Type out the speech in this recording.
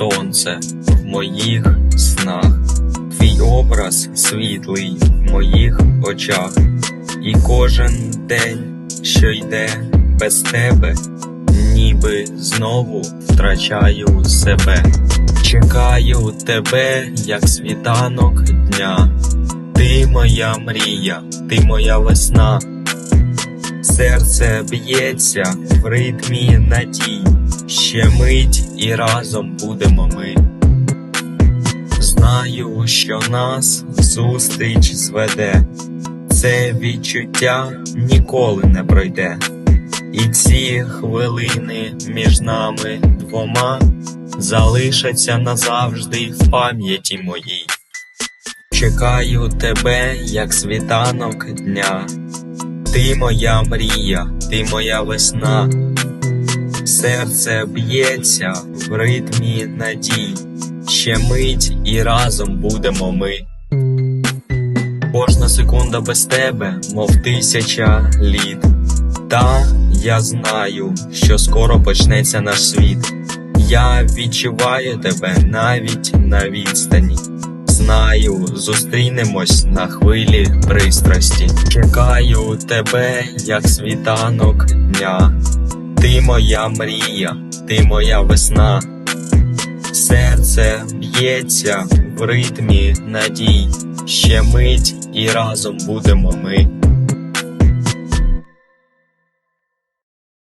сонце в моїх снах, твій образ світлий в моїх очах, і кожен день, що йде без тебе, ніби знову втрачаю себе. Чекаю тебе, як світанок дня. Ти моя мрія, ти моя весна. Серце б'ється в ритмі надій. Ще мить і разом будемо ми. Знаю, що нас зустріч зведе. Це відчуття ніколи не пройде. І ці хвилини між нами двома залишаться назавжди в пам'яті моїй. Чекаю тебе, як світанок дня. Ти моя мрія, ти моя весна. Серце б'ється в ритмі надій. Ще мить і разом будемо ми. Кожна секунда без тебе, мов тисяча літ. Та я знаю, що скоро почнеться наш світ. Я відчуваю тебе навіть на відстані. Знаю, зустрінемось на хвилі пристрасті. Чекаю тебе, як світанок дня. Моя мрія, ти моя весна. Серце б'ється в ритмі надій. Ще мить і разом будемо ми.